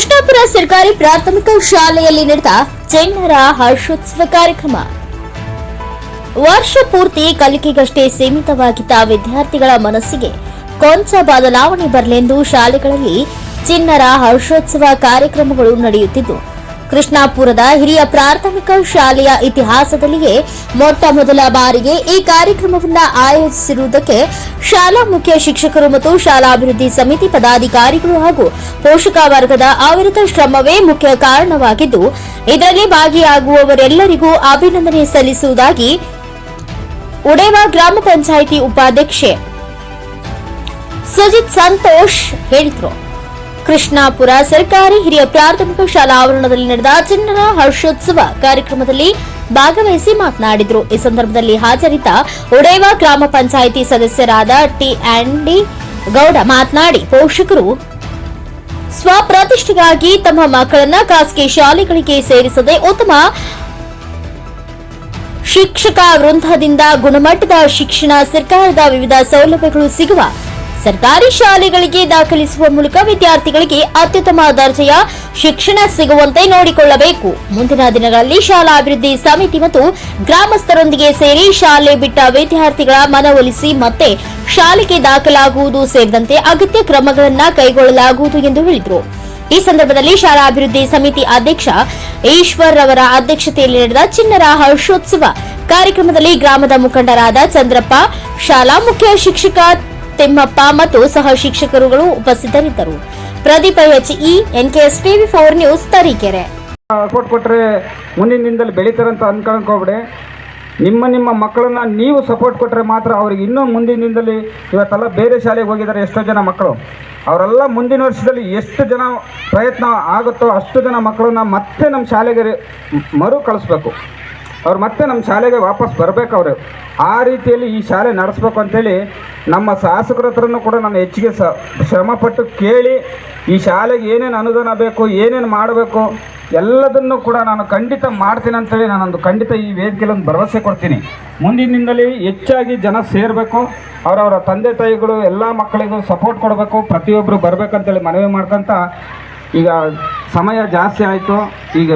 ಕೃಷ್ಣಾಪುರ ಸರ್ಕಾರಿ ಪ್ರಾಥಮಿಕ ಶಾಲೆಯಲ್ಲಿ ನಡೆದ ಚೆನ್ನರ ಹರ್ಷೋತ್ಸವ ಕಾರ್ಯಕ್ರಮ. ವರ್ಷ ಪೂರ್ತಿ ಕಲಿಕೆಗಷ್ಟೇ ಸೀಮಿತವಾಗಿದ್ದ ವಿದ್ಯಾರ್ಥಿಗಳ ಮನಸ್ಸಿಗೆ ಕೊಂಚ ಬದಲಾವಣೆ ಬರಲೆಂದು ಶಾಲೆಗಳಲ್ಲಿ ಚಿನ್ನರ ಹರ್ಷೋತ್ಸವ ಕಾರ್ಯಕ್ರಮಗಳು ನಡೆಯುತ್ತಿದ್ದು ಕೃಷ್ಣಾಪುರದ ಹಿರಿಯ ಪ್ರಾಥಮಿಕ ಶಾಲೆಯ ಇತಿಹಾಸದಲ್ಲಿಯೇ ಮೊಟ್ಟ ಮೊದಲ ಬಾರಿಗೆ ಈ ಕಾರ್ಯಕ್ರಮವನ್ನು ಆಯೋಜಿಸಿರುವುದಕ್ಕೆ ಶಾಲಾ ಮುಖ್ಯ ಶಿಕ್ಷಕರು ಮತ್ತು ಶಾಲಾಭಿವೃದ್ಧಿ ಸಮಿತಿ ಪದಾಧಿಕಾರಿಗಳು ಹಾಗೂ ಪೋಷಕ ವರ್ಗದ ಅವಿರತ ಶ್ರಮವೇ ಮುಖ್ಯ ಕಾರಣವಾಗಿದ್ದು, ಇದರಲ್ಲಿ ಭಾಗಿಯಾಗುವವರೆಲ್ಲರಿಗೂ ಅಭಿನಂದನೆ ಸಲ್ಲಿಸುವುದಾಗಿ ಉಡೇವ ಗ್ರಾಮ ಪಂಚಾಯಿತಿ ಉಪಾಧ್ಯಕ್ಷೆ ಸುಜಿತ್ ಸಂತೋಷ್ ಹೇಳಿದರು. ಕೃಷ್ಣಾಪುರ ಸರ್ಕಾರಿ ಹಿರಿಯ ಪ್ರಾಥಮಿಕ ಶಾಲಾ ಆವರಣದಲ್ಲಿ ನಡೆದ ಚಿನ್ನರ ಹರ್ಷೋತ್ಸವ ಕಾರ್ಯಕ್ರಮದಲ್ಲಿ ಭಾಗವಹಿಸಿ ಮಾತನಾಡಿದರು. ಈ ಸಂದರ್ಭದಲ್ಲಿ ಹಾಜರಿದ್ದ ಉಡೇವ ಗ್ರಾಮ ಪಂಚಾಯಿತಿ ಸದಸ್ಯರಾದ ಟಿ ಆಂಡಿ ಗೌಡ ಮಾತನಾಡಿ, ಪೋಷಕರು ಸ್ವಪ್ರತಿಷ್ಠೆಗಾಗಿ ತಮ್ಮ ಮಕ್ಕಳನ್ನ ಖಾಸಗಿ ಶಾಲೆಗಳಿಗೆ ಸೇರಿಸದೆ ಉತ್ತಮ ಶಿಕ್ಷಕ ವೃಂದದಿಂದ ಗುಣಮಟ್ಟದ ಶಿಕ್ಷಣ, ಸರ್ಕಾರದ ವಿವಿಧ ಸೌಲಭ್ಯಗಳು ಸಿಗುವ ಸರ್ಕಾರಿ ಶಾಲೆಗಳಿಗೆ ದಾಖಲಿಸುವ ಮೂಲಕ ವಿದ್ಯಾರ್ಥಿಗಳಿಗೆ ಅತ್ಯುತ್ತಮ ದರ್ಜೆಯ ಶಿಕ್ಷಣ ಸಿಗುವಂತೆ ನೋಡಿಕೊಳ್ಳಬೇಕು. ಮುಂದಿನ ದಿನಗಳಲ್ಲಿ ಶಾಲಾ ಅಭಿವೃದ್ಧಿ ಸಮಿತಿ ಮತ್ತು ಗ್ರಾಮಸ್ಥರೊಂದಿಗೆ ಸೇರಿ ಶಾಲೆ ಬಿಟ್ಟ ವಿದ್ಯಾರ್ಥಿಗಳ ಮನವೊಲಿಸಿ ಮತ್ತೆ ಶಾಲೆಗೆ ದಾಖಲಾಗುವುದು ಸೇರಿದಂತೆ ಅಗತ್ಯ ಕ್ರಮಗಳನ್ನು ಕೈಗೊಳ್ಳಲಾಗುವುದು ಎಂದು ಹೇಳಿದರು. ಈ ಸಂದರ್ಭದಲ್ಲಿ ಶಾಲಾ ಅಭಿವೃದ್ಧಿ ಸಮಿತಿ ಅಧ್ಯಕ್ಷ ಈಶ್ವರ್ ಅವರ ಅಧ್ಯಕ್ಷತೆಯಲ್ಲಿ ನಡೆದ ಚಿನ್ನರ ಹರ್ಷೋತ್ಸವ ಕಾರ್ಯಕ್ರಮದಲ್ಲಿ ಗ್ರಾಮದ ಮುಖಂಡರಾದ ಚಂದ್ರಪ್ಪ, ಶಾಲಾ ಮುಖ್ಯ ಶಿಕ್ಷಕ ತಿಮ್ಮಪ್ಪ ಮತ್ತು ಸಹ ಶಿಕ್ಷಕರುಗಳು ಉಪಸ್ಥಿತರಿದ್ದರು. Pradeep K NKS TV four news Tarikere. Support ಕೊಟ್ಟರೆ ಮುಂದಿನಿಂದಲೇ ದಿನದಲ್ಲಿ ಅಂತ ಅನ್ಕೊಳ್ಕೊಬೇಡಿ ನಿಮ್ಮ ನಿಮ್ಮ ಮಕ್ಕಳನ್ನ ನೀವು ಸಪೋರ್ಟ್ ಕೊಟ್ಟರೆ ಮಾತ್ರ ಅವ್ರಿಗೆ ಇನ್ನೂ ಮುಂದಿನಿಂದಲೇ ಇವತ್ತೆಲ್ಲ ಬೇರೆ ಶಾಲೆಗೆ ಹೋಗಿದ್ದಾರೆ ಎಷ್ಟೋ ಜನ ಮಕ್ಕಳು. ಅವರೆಲ್ಲ ಮುಂದಿನ ವರ್ಷದಲ್ಲಿ ಎಷ್ಟು ಜನ ಪ್ರಯತ್ನ ಆಗುತ್ತೋ ಅಷ್ಟು ಜನ ಮಕ್ಕಳನ್ನ ಮತ್ತೆ ನಮ್ಮ ಶಾಲೆಗೆ ಮರು ಕಳಿಸ್ಬೇಕು. ಅವ್ರು ಮತ್ತೆ ನಮ್ಮ ಶಾಲೆಗೆ ವಾಪಸ್ ಬರಬೇಕು ಅವರು. ಆ ರೀತಿಯಲ್ಲಿ ಈ ಶಾಲೆ ನಡೆಸ್ಬೇಕು ಅಂತೇಳಿ ನಮ್ಮ ಶಾಸಕರ ಹತ್ರನೂ ಕೂಡ ನಾನು ಹೆಚ್ಚಿಗೆ ಶ್ರಮಪಟ್ಟು ಕೇಳಿ ಈ ಶಾಲೆಗೆ ಏನೇನು ಅನುದಾನ ಬೇಕು, ಏನೇನು ಮಾಡಬೇಕು ಎಲ್ಲದನ್ನು ಕೂಡ ನಾನು ಖಂಡಿತ ಮಾಡ್ತೀನಿ ಅಂತೇಳಿ ನಾನೊಂದು ಖಂಡಿತ ಈ ವೇದಿಕೆಯಲ್ಲಿ ಒಂದು ಭರವಸೆ ಕೊಡ್ತೀನಿ. ಮುಂದಿನ ದಿನದಲ್ಲಿ ಹೆಚ್ಚಾಗಿ ಜನ ಸೇರಬೇಕು, ಅವರವರ ತಂದೆ ತಾಯಿಗಳು ಎಲ್ಲ ಮಕ್ಕಳಿಗೂ ಸಪೋರ್ಟ್ ಕೊಡಬೇಕು ಪ್ರತಿಯೊಬ್ಬರು ಬರಬೇಕಂತೇಳಿ ಮನವಿ ಮಾಡ್ಕೊಂತ ಈಗ ಸಮಯ ಜಾಸ್ತಿ ಆಯಿತು. ಈಗ